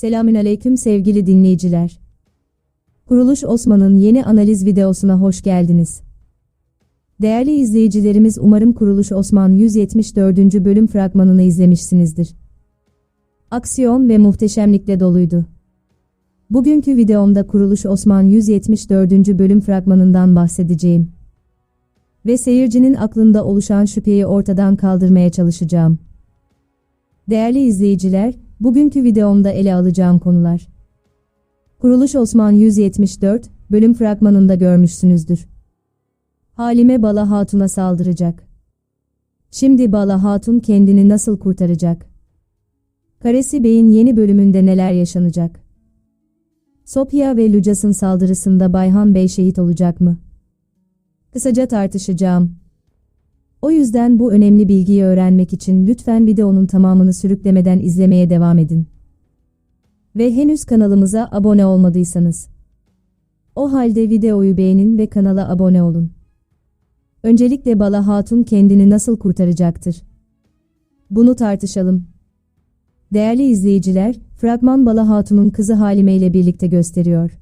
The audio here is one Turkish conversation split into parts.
Selamünaleyküm sevgili dinleyiciler. Kuruluş Osman'ın yeni analiz videosuna hoş geldiniz. Değerli izleyicilerimiz umarım Kuruluş Osman 174. bölüm fragmanını izlemişsinizdir. Aksiyon ve muhteşemlikle doluydu. Bugünkü videomda Kuruluş Osman 174. bölüm fragmanından bahsedeceğim. Ve seyircinin aklında oluşan şüpheyi ortadan kaldırmaya çalışacağım. Değerli izleyiciler, bugünkü videomda ele alacağım konular. Kuruluş Osman 174, bölüm fragmanında görmüşsünüzdür. Halime Bala Hatun'a saldıracak. Şimdi Bala Hatun kendini nasıl kurtaracak? Karesi Bey'in yeni bölümünde neler yaşanacak? Sopya ve Lucas'ın saldırısında Bayhan Bey şehit olacak mı? Kısaca tartışacağım. O yüzden bu önemli bilgiyi öğrenmek için lütfen videonun tamamını sürüklemeden izlemeye devam edin. Ve henüz kanalımıza abone olmadıysanız. O halde videoyu beğenin ve kanala abone olun. Öncelikle Bala Hatun kendini nasıl kurtaracaktır? Bunu tartışalım. Değerli izleyiciler, fragman Bala Hatun'un kızı Halime ile birlikte gösteriyor.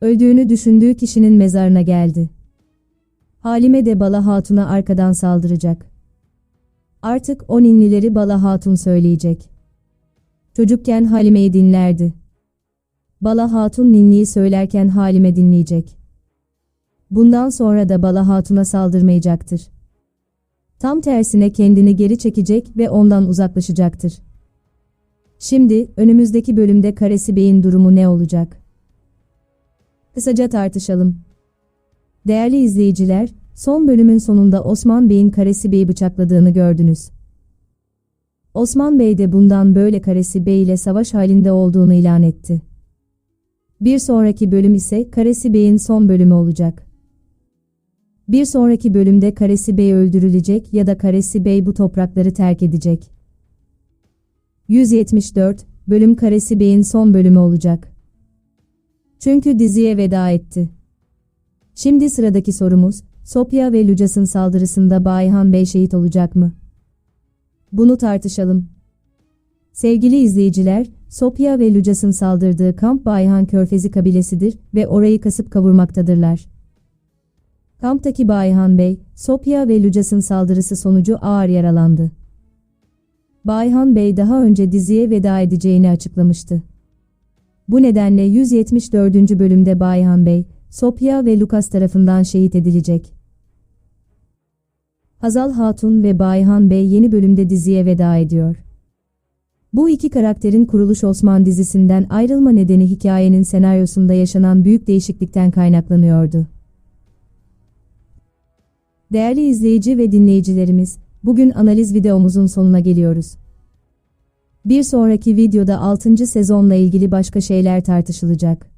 Öldüğünü düşündüğü kişinin mezarına geldi. Halime de Bala Hatun'a arkadan saldıracak. Artık o ninnileri Bala Hatun söyleyecek. Çocukken Halime'yi dinlerdi. Bala Hatun ninniyi söylerken Halime dinleyecek. Bundan sonra da Bala Hatun'a saldırmayacaktır. Tam tersine kendini geri çekecek ve ondan uzaklaşacaktır. Şimdi önümüzdeki bölümde Karesi Bey'in durumu ne olacak? Kısaca tartışalım. Değerli izleyiciler, son bölümün sonunda Osman Bey'in Karesi Bey'i bıçakladığını gördünüz. Osman Bey de bundan böyle Karesi Bey ile savaş halinde olduğunu ilan etti. Bir sonraki bölüm ise Karesi Bey'in son bölümü olacak. Bir sonraki bölümde Karesi Bey öldürülecek ya da Karesi Bey bu toprakları terk edecek. 174 bölüm Karesi Bey'in son bölümü olacak. Çünkü diziye veda etti. Şimdi sıradaki sorumuz, Sopya ve Lucas'ın saldırısında Bayhan Bey şehit olacak mı? Bunu tartışalım. Sevgili izleyiciler, Sopya ve Lucas'ın saldırdığı kamp Bayhan Körfezi kabilesidir ve orayı kasıp kavurmaktadırlar. Kamptaki Bayhan Bey, Sopya ve Lucas'ın saldırısı sonucu ağır yaralandı. Bayhan Bey daha önce diziye veda edeceğini açıklamıştı. Bu nedenle 174. bölümde Bayhan Bey, Sopya ve Lukas tarafından şehit edilecek. Hazal Hatun ve Bayhan Bey yeni bölümde diziye veda ediyor. Bu iki karakterin Kuruluş Osman dizisinden ayrılma nedeni hikayenin senaryosunda yaşanan büyük değişiklikten kaynaklanıyordu. Değerli izleyici ve dinleyicilerimiz, bugün analiz videomuzun sonuna geliyoruz. Bir sonraki videoda 6. sezonla ilgili başka şeyler tartışılacak.